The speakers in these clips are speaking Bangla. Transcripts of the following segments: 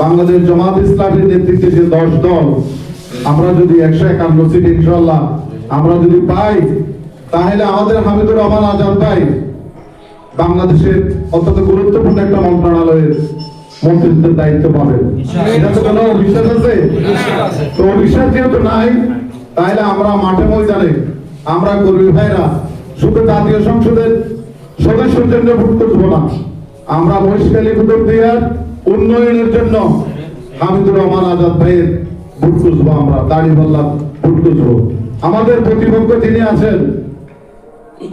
বাংলাদেশ জামাত ইসলামের নেতৃত্বে যে দশ দল আমরা যদি একশো একান্ন সিট ইনশাল্লাহ আমরা যদি পাই তাহলে আমাদের হামিদুর রহমান আজাদ ভাই বাংলাদেশের অত্যন্ত গুরুত্বপূর্ণ একটা মন্ত্রণালয়ের মন্ত্রিত্বের দায়িত্ব পাবেন। এটা তো কোনো অবিশ্বাস আছে? তো অবিশ্বাস যেহেতু নাই তাহলে আমরা মাঠে ময়দানে আমরা কর্মী ভাইরা শুধু জাতীয় সংসদের সদস্যের জন্য ভোট করব না। আমরা মহিষকালী কুতুবদিয়ার উন্নয়নের জন্য হামিদুর রহমান আজাদ ভাইয়ের ভোট খুঁজবো আমরা দাড়ি পাল্লা ভোট খুঁজবো। আমাদের প্রতিপক্ষ যিনি আছেন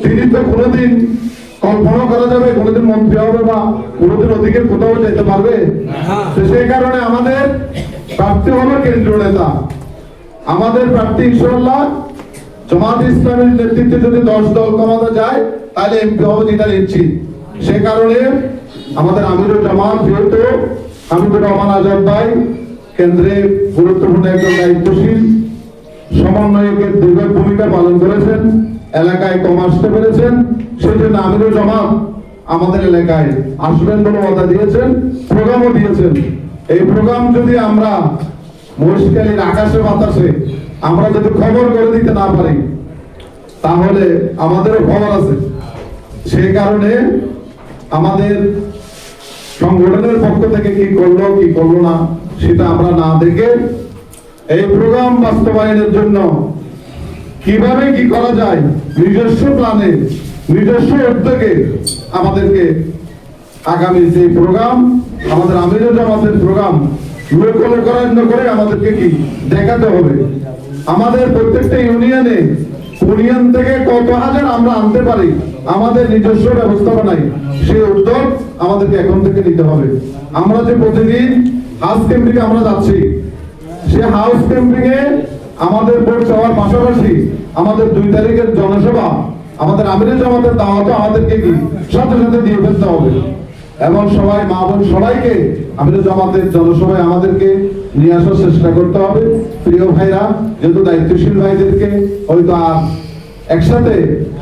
তিনি তো কোনোদিন কল্পনা করা যাবে কোনোদিন মন্ত্রী হবে বা কোনোদিন ওদিকে কোথাও যেতে পারবে। সেই কারণে আমাদের প্রার্থী হলো কেন্দ্রীয় নেতা। আমাদের প্রার্থী ইনশাল্লাহ জামাত ইসলামের নেতৃত্বে যদি দশ দল কমানো যায় তাহলে এমপি হবে যেটা নিশ্চিত। সে কারণে আমাদের আমিরুল জামাত যেহেতু হামিদুর রহমান আজাদ ভাই কেন্দ্রে গুরুত্বপূর্ণ একজন দায়িত্বশীল, সমন্বয়কের দীর্ঘ ভূমিকা পালন করেছেন, এলাকায় কম আসতে পেরেছেন সেই জন্য আমিরুল জামাত আমাদের এলাকায় আসবেন বলে কথা দিয়েছেন, প্রোগ্রামও দিয়েছেন। এই প্রোগ্রাম যদি আমরা মহিষকালীর আকাশে বাতাসে আমরা যদি খবর করে দিতে না পারি, তাহলে আমাদেরও খবর আছে। সেই কারণে আমাদের সংগঠনের পক্ষ থেকে কি করল কি করল না, সেটা আমরা না দেখে এই প্রোগ্রাম বাস্তবায়নের জন্য কীভাবে কি করা যায়, নিজস্ব প্ল্যানে, নিজস্ব উদ্যোগে আমাদেরকে আগামী যে প্রোগ্রাম, আমাদের আমিরুল জামাতের প্রোগ্রাম লোকলকরণ্য করে আমাদেরকে কি দেখাতে হবে? আমাদের প্রত্যেকটা ইউনিয়নে ইউনিয়ন থেকে কত হাজার আমরা আনতে পারি? আমাদের নিজস্ব ব্যবস্থাপনায় সেই উদ্যোগ আমাদেরকে এখন থেকে নিতে হবে। আমরা যে প্রতিদিন হাউস ক্যাম্পিং আমরা যাচ্ছি, সে হাউস ক্যাম্পিং এ আমাদের ভোট চাওয়ার পাশাপাশি আমাদের দুই তারিখের জনসভা, আমাদের আমিরের জামাতের দাওয়াতও আমাদেরকে কি? সাথে সাথে দিয়ে ফেলতে হবে। এবং সবাই মা বোন সবাইকে আমিরের জামাতের জনসভায় আমাদেরকে নিয়ে আসার চেষ্টা করতে হবে। প্রিয় ভাইরা, যেহেতু দায়িত্বশীল ভাইদেরকে হয়তো আর একসাথে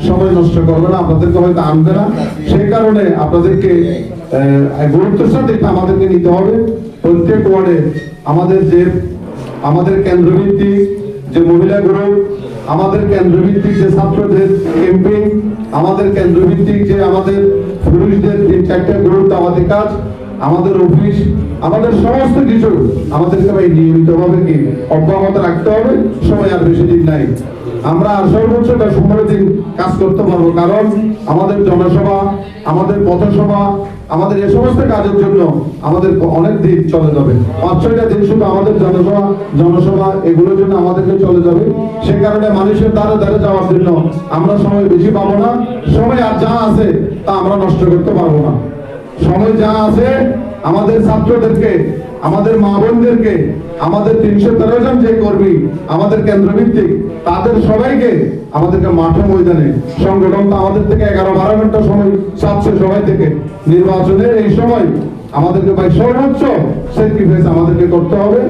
সময় নষ্ট করবে না, আপনাদেরকে হয়তো আনবে না। সেই কারণে আপনাদেরকে গুরুত্বের সাথে আমাদেরকে নিতে হবে। প্রত্যেক ওয়ার্ডে আমাদের যে, আমাদের কেন্দ্রভিত্তিক যে মহিলা গ্রুপ, আমাদের কেন্দ্রভিত্তিক যে ছাত্রদের ক্যাম্পিং আমাদের কেন্দ্রভিত্তিক যে আমাদের পুরুষদের তিন চারটা গ্রুপ আমাদের কাজ, আমাদের অফিস আমাদের সমস্ত কিছু আমাদেরকে ভাই নিয়মিতভাবে কি অব্যাহত রাখতে হবে, সময় আর বেশি দিন নাই। আমরা আর সর্বোচ্চ দশ পনেরো দিন কাজ করতে পারব। কারণ আমাদের জনসভা, আমাদের পথসভা, আমাদের এ সমস্ত কাজের জন্য আমাদের অনেক দিন চলে যাবে। পাঁচ, ছয়টা দিন শুধু আমাদের জনসভা জনসভা এগুলোর জন্য আমাদেরকে চলে যাবে। সে কারণে মানুষের দ্বারা দ্বারা যাওয়ার জন্য আমরা সময় বেশি পাবো না। সময় আর যা আছে তা আমরা নষ্ট করতে পারব না। সময় যা আছে আমাদের ছাত্রদেরকে, আমাদের মা বোনদেরকে আমাদের তিনশো তেরো জন যে কর্মী, আমাদের কেন্দ্র ভিত্তিক তাদের সবাইকে আমাদেরকে মাঠে ময়দানে, সংগঠন আমাদের থেকে এগারো বারো ঘণ্টা সময় চাচ্ছে সবাই থেকে। নির্বাচনের এই সময় আমাদেরকে ভাই সর্বোচ্চ স্যাক্রিফাইস আমাদেরকে করতে হবে।